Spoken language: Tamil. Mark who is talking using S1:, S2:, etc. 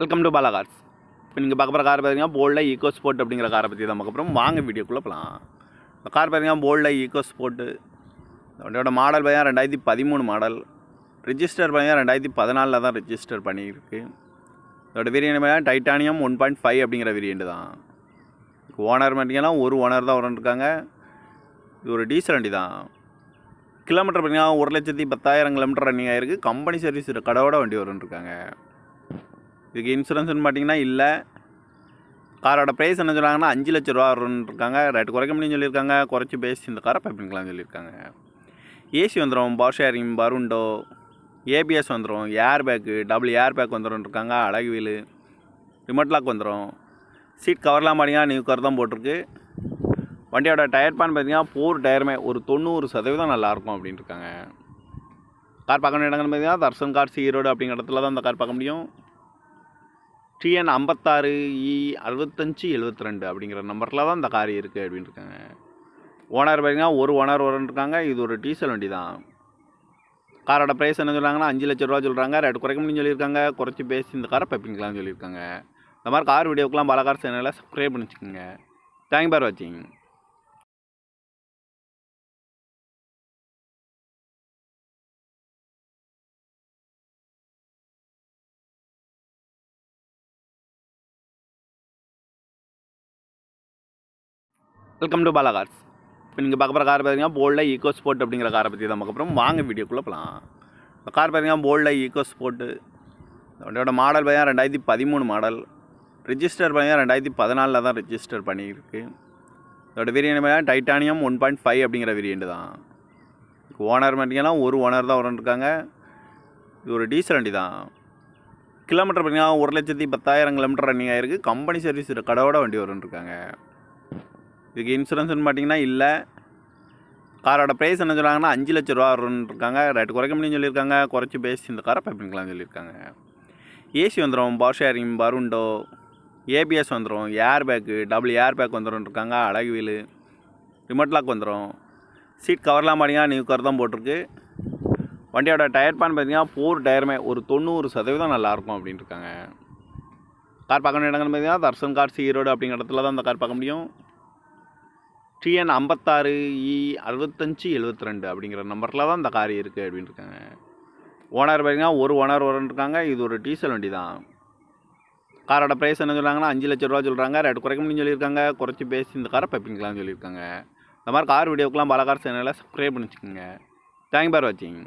S1: வெல்கம் டு பாலா கார்ஸ் இப்போ நீங்கள் பார்க்க போகிற கார் பார்த்தீங்கன்னா போல்டில் ஈகோ ஸ்போர்ட் அப்படிங்கிற காரை பற்றி தான் பார்க்க வாங்க வீடியோக்குள்ளே போகலாம் இந்த கார் பார்த்தீங்கன்னா போல்டில் ஈகோ ஸ்போர்ட்டு வண்டியோட மாடல் பார்த்தீங்கன்னா ரெண்டாயிரத்தி பதிமூணு மாடல் ரிஜிஸ்டர் பார்த்தீங்கன்னா ரெண்டாயிரத்தி பதினாலில் தான் ரிஜிஸ்டர் பண்ணியிருக்கு. இதோட வேரியண்ட் பார்த்தீங்கன்னா டைட்டானியம் ஒன் பாயிண்ட் ஃபைவ் அப்படிங்கிற வேரியண்ட்டு தான். ஓனர் பார்த்தீங்கன்னா ஒரு ஓனர் தான் இருக்காங்க. இது ஒரு டீசல் வண்டி தான். கிலோமீட்டர் பார்த்தீங்கன்னா ஒரு லட்சத்தி பத்தாயிரம் கிலோமீட்டர் ரன்னிங் ஆகிருக்கு கம்பெனி சர்வீஸ் கடவோட வண்டி வரும்னு இதுக்கு இன்சூரன்ஸ்னு பார்த்தீங்கன்னா இல்லை. காரோட ப்ரைஸ் என்ன சொல்கிறாங்கன்னா அஞ்சு லட்ச ரூபா வரும்னு இருக்காங்க ரேட்டு குறைக்க முடியும்னு சொல்லியிருக்காங்க. குறைச்சி பேசி இந்த காரை பைப்பிங்களாம் சொல்லியிருக்காங்க. ஏசி வந்துடும் பவர் ஷேரிங் பருண்டோ ஏபிஎஸ் வந்துடும் air bag double air bag வந்துடும் இருக்காங்க அழகு வீலு ரிமோட் லாக் வந்துடும் சீட் கவர்லாம் பார்த்தீங்கன்னா நியூ கவர் தான் போட்டிருக்கு. வண்டியோட டயர் பேன் பார்த்தீங்கன்னா ஃபோர் டயருமே ஒரு தொண்ணூறு சதவீதம் நல்லாயிருக்கும் அப்படின்னு இருக்காங்க கார் பார்க்க வேண்டிய இடங்கள் பார்த்தீங்கன்னா தர்சன் கார்ஸ் ஈரோடு அப்படிங்கிற இடத்துல தான் இந்த கார் பார்க்க முடியும். டிஎன் ஐம்பத்தாறு இ அறுபத்தஞ்சு எழுபத்தி ரெண்டு அப்படிங்கிற நம்பரில் தான் இந்த கார் இருக்குது அப்படின்னு இருக்காங்க ஓனர் பார்த்தீங்கன்னா ஒரு ஓனர் வரன்னு இருக்காங்க இது ஒரு டீசல் வண்டி தான். காரோட ப்ரைஸ் என்ன சொல்கிறாங்கன்னா அஞ்சு லட்ச ரூபா சொல்கிறாங்க ரெட் குறைக்க முடியும்னு சொல்லியிருக்காங்க குறைச்சி பேசி இந்த காரை பைப்பிங்களாம்னு சொல்லியிருக்காங்க. இந்த மாதிரி கார் வீடியோக்கெலாம் பல கார் சேனலில் சப்ஸ்கிரைப் பண்ணி வச்சுக்கோங்க தேங்க் பார் வாட்சிங் வெல்கம் டு பாலா கார்ஸ் இப்போ நீங்கள் பார்க்க போகிற கார் பார்த்தீங்கன்னா போல்டில் ஈகோ ஸ்போர்ட் அப்படிங்கிற காரை பற்றி தான் பார்க்க வாங்க வீடியோக்குள்ளே போகலாம் இந்த கார் பார்த்தீங்கன்னா போல்டில் ஈகோ ஸ்போர்ட்டு வண்டியோட மாடல் பார்த்தீங்கன்னா ரெண்டாயிரத்தி பதிமூணு மாடல் ரிஜிஸ்டர் பார்த்தீங்கன்னா ரெண்டாயிரத்தி பதினாலில் தான் ரிஜிஸ்டர் பண்ணியிருக்கு. இதோட வேரியண்ட் பார்த்தீங்கன்னா டைட்டானியம் ஒன் பாயிண்ட் ஃபைவ் அப்படிங்கிற வேரியண்ட் தான். ஓனர் பார்த்தீங்கன்னா ஒரு ஓனர் தான் இருக்காங்க. இது ஒரு டீசல் வண்டி தான். கிலோமீட்டர் பார்த்தீங்கன்னா ஒரு லட்சத்தி பத்தாயிரம் கிலோமீட்டர் ரன்னிங் ஆகிருக்கு கம்பெனி சர்வீஸ் கடவோட வண்டி வரும்னு இதுக்கு இன்சூரன்ஸ்னு பார்த்தீங்கன்னா இல்லை. காரோட ப்ரைஸ் என்ன சொல்கிறாங்கன்னா அஞ்சு லட்ச ரூபா வரும்னு இருக்காங்க ரேட்டு குறைக்க முடியும்னு சொல்லியிருக்காங்க. குறைச்சி பேசி இந்த காரை பைப்பிங்களாம் சொல்லியிருக்காங்க. ஏசி வந்துடும் பவர் ஷேரிங் பருண்டோ ஏபிஎஸ் வந்துடும் air bag double air bag வந்துடும் இருக்காங்க அழகு வீலு ரிமோட் லாக் வந்துடும் சீட் கவர்லாம் பார்த்தீங்கன்னா நியூ கவர் தான் போட்டிருக்கு. வண்டியோட டயர் பேன் பார்த்தீங்கன்னா ஃபோர் டயருமே ஒரு தொண்ணூறு சதவீதம் நல்லாயிருக்கும் அப்படின்னு இருக்காங்க கார் பார்க்கணும் இடங்கள் பார்த்தீங்கன்னா தர்சன் கார்ஸ் ஈரோடு அப்படிங்கிற இடத்துல தான் இந்த கார் பார்க்க முடியும். டிஎன் ஐம்பத்தாறு இ அறுபத்தஞ்சு எழுபத்தி ரெண்டு அப்படிங்கிற நம்பரில் தான் இந்த கார் இருக்குது அப்படின்னு இருக்காங்க. ஓனர் பார்த்தீங்கன்னா ஒரு ஓனர் வரன்னு இருக்காங்க இது ஒரு டீசல் வண்டி தான். காரோட ப்ரைஸ் என்ன சொல்கிறாங்கன்னா அஞ்சு லட்ச ரூபா சொல்கிறாங்க ரேட்டு குறைக்க முடியும்னு சொல்லியிருக்காங்க. குறைச்சி பேசி இந்த காரை பைப்பிங்களாம்னு சொல்லியிருக்காங்க. இந்த மாதிரி கார் வீடியோக்கெலாம் பல கார் சேனலில் சப்ஸ்கிரைப் பண்ணி வச்சுக்கோங்க தேங்க் பார் வாட்சிங்